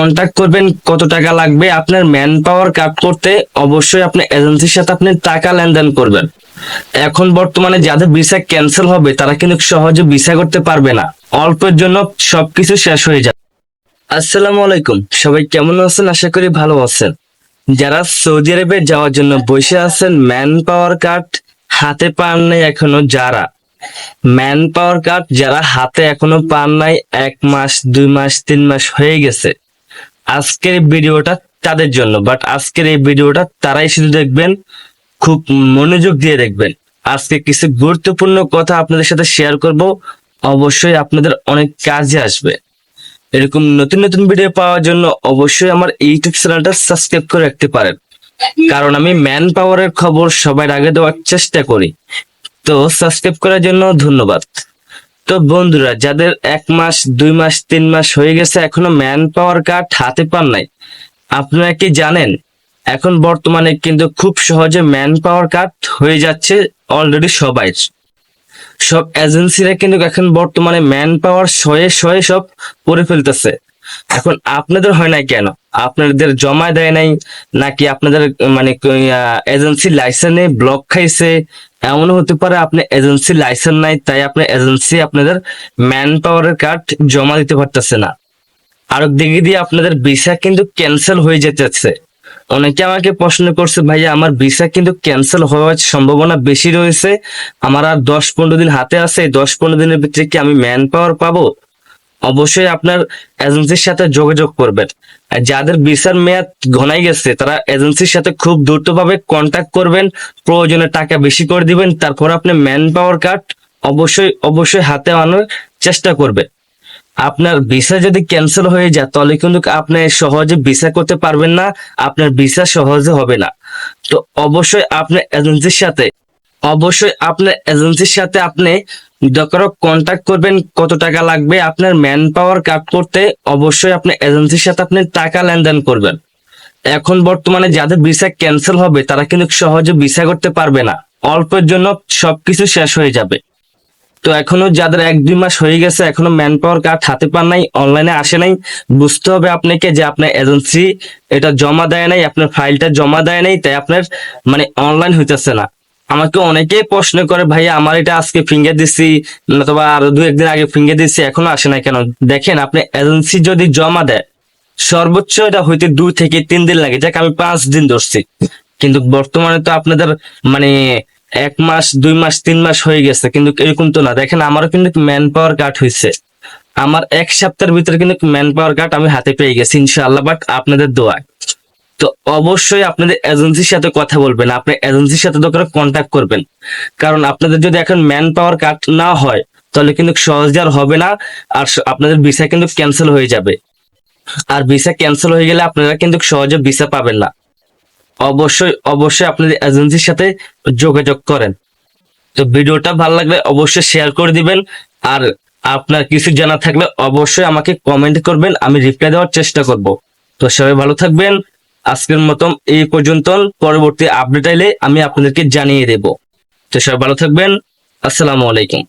Contact করবেন কত টাকা লাগবে, আপনার ম্যান পাওয়ার কাট করতে অবশ্যই আপনি এজেন্সির সাথে আপনি টাকা লেনদেন করবেন। এখন বর্তমানে যাদের ভিসা ক্যান্সেল হবে, তারা কিন্তু সহজে ভিসা করতে পারবে না। অল্পের জন্য সবকিছু শেষ হয়ে যাবে। আসসালামু আলাইকুম। সবাই কেমন আছেন? আশা করি ভালো আছেন। যারা সৌদি আরবে যাওয়ার জন্য বসে আছেন ম্যান পাওয়ার কার্ড হাতে পান নাই এখনও যারা। ম্যান পাওয়ার কার্ড যারা হাতে এখনও পান নাই, এক মাস, দুই মাস, তিন মাস হয়ে গেছে। আজকের ভিডিওটা তাদের জন্য বাট আজকের এই ভিডিওটা তারাই শুধু দেখবেন, খুব মনোযোগ দিয়ে দেখবেন। আজকে কিছু গুরুত্বপূর্ণ কথা আপনাদের সাথে শেয়ার করব, অবশ্যই আপনাদের অনেক কাজে আসবে। এরকম নতুন নতুন ভিডিও পাওয়ার জন্য অবশ্যই আমার ইউটিউব চ্যানেলটা সাবস্ক্রাইব করে রাখতে পারেন। কারণ আমি ম্যান পাওয়ারের খবর সবার আগে দেওয়ার চেষ্টা করি। তো সাবস্ক্রাইব করার জন্য ধন্যবাদ। তো বন্ধুরা, যাদের এক মাস, দুই মাস, তিন মাস হয়ে গেছে, এখনও ম্যান পাওয়ার কার্ড হাতে পান নাই। আপনারা কি জানেন? এখন বর্তমানে কিন্তু খুব সহজে ম্যান পাওয়ার কার্ড হয়ে যাচ্ছে অলরেডি সবাই। সব এজেন্সিরা কিন্তু এখন বর্তমানে ম্যান পাওয়ার শয়ে শয়ে সব করে ফেলতেছে। এখন আপনাদের হয় নাই কেন? আপনাদের জমা দেয় নাই? নাকি আপনাদের মানে এজেন্সি লাইসেন্সে ব্লক খাইছে? এমন হতে পারে আপনি এজেন্সি লাইসেন্স নাই, তাই আপনি এজেন্সি আপনাদের ম্যান পাওয়ারের কার্ড জমা দিতে পারতেছে না। আর দিকে দিয়ে আপনাদের ভিসা কিন্তু ক্যান্সেল হয়ে যেতেছে। অনেকে আমাকে প্রশ্ন করছে, ভাইয়া, আমার ভিসা কিন্তু ক্যান্সেল হওয়ার সম্ভাবনা বেশি রয়েছে। আমার আর দশ পনেরো দিন হাতে আছে দশ পনেরো দিনের ভিতরে কি আমি ম্যান পাওয়ার পাবো? অবশ্যই আপনার এজেন্সির সাথে যোগাযোগ করবেন। যাদের ভিসার মেয়াদ ঘনাই গেছে, তারা এজেন্সির সাথে খুব দ্রুতভাবে কন্ট্যাক্ট করবেন, প্রয়োজনে টাকা বেশি করে দিবেন, তারপর আপনি ম্যান পাওয়ার কার্ড অবশ্যই অবশ্যই হাতে আনার চেষ্টা করবেন আপনার ভিসা যদি ক্যান্সেল হয়ে যায়, তাহলে কিন্তু আপনি সহজে ভিসা করতে পারবেন না, আপনার ভিসা সহজে হবে না। তো অবশ্যই আপনার এজেন্সির সাথে অবশ্যই আপনার এজেন্সির সাথে আপনি দরকার কন্ট্যাক্ট করবেন, কত টাকা লাগবে, আপনার ম্যান পাওয়ার কাট করতে অবশ্যই আপনি এজেন্সির সাথে আপনি টাকা লেনদেন করবেন। এখন বর্তমানে যাদের ভিসা ক্যান্সেল হবে, তারা কিন্তু সহজে ভিসা করতে পারবে না। অল্পের জন্য সবকিছু শেষ হয়ে যাবে। তো এখনও যাদের এক, দুই মাস হয়ে গেছে, এখনও ম্যান পাওয়ার কার্ড হাতে পান নাই অনলাইনে আসে নাই, বুঝতে হবে আপনাকে যে আপনার এজেন্সি এটা জমা দেয় নাই, আপনার ফাইলটা জমা দেয় নাই, তাই আপনার মানে অনলাইন হইতেছে না। আমাকে অনেকেই প্রশ্ন করে ভাই আমার এটা আজকে ফিঙ্গার দিছি অথবা আরও দু একদিন আগে ফিঙ্গার দিছি, এখনও আসে না কেন? দেখেন, আপনি এজেন্সি যদি জমা দেয়, সর্বোচ্চ এটা হইতে দুই থেকে তিন দিন লাগে। যাক, আমি পাঁচ দিন ধরছি। কিন্তু বর্তমানে তো আপনাদের মানে এক মাস, দুই মাস, তিন মাস হয়ে গেছে, কিন্তু এরকম তো না। দেখেন, আমারও কিন্তু ম্যান পাওয়ার কার্ড হয়েছে আমার এক সপ্তাহের ভিতরে কিন্তু ম্যান পাওয়ার কার্ড আমি হাতে পেয়ে গেছি, ইনশাআল্লাহ বাট আপনাদের দোয়ায়। তো অবশ্যই আপনাদের এজেন্সির সাথে কথা বলবেন। আপনি এজেন্সির সাথে দরকার কন্ট্যাক্ট করবেন। কারণ আপনাদের যদি এখন ম্যান পাওয়ার কার্ড না হয়, তাহলে কিন্তু সহজে আর হবে না। আর আপনাদের ভিসা কিন্তু ক্যান্সেল হয়ে যাবে। আর ভিসা ক্যান্সেল হয়ে গেলে আপনারা কিন্তু সহজে ভিসা পাবেন না। অবশ্যই অবশ্যই আপনাদের এজেন্সির সাথে যোগাযোগ করেন। তো ভিডিওটা ভালো লাগলে অবশ্যই শেয়ার করে দিবেন। আর আপনার কিছু জানা থাকলে অবশ্যই আমাকে কমেন্ট করবেন। আমি রিপ্লাই দেওয়ার চেষ্টা করব। তো সবাই ভালো থাকবেন। আজকের মতন এই পর্যন্ত। পরবর্তী আপডেট আইলে আমি আপনাদেরকে জানিয়ে দেব। তো সবাই ভালো থাকবেন। আসসালামু আলাইকুম।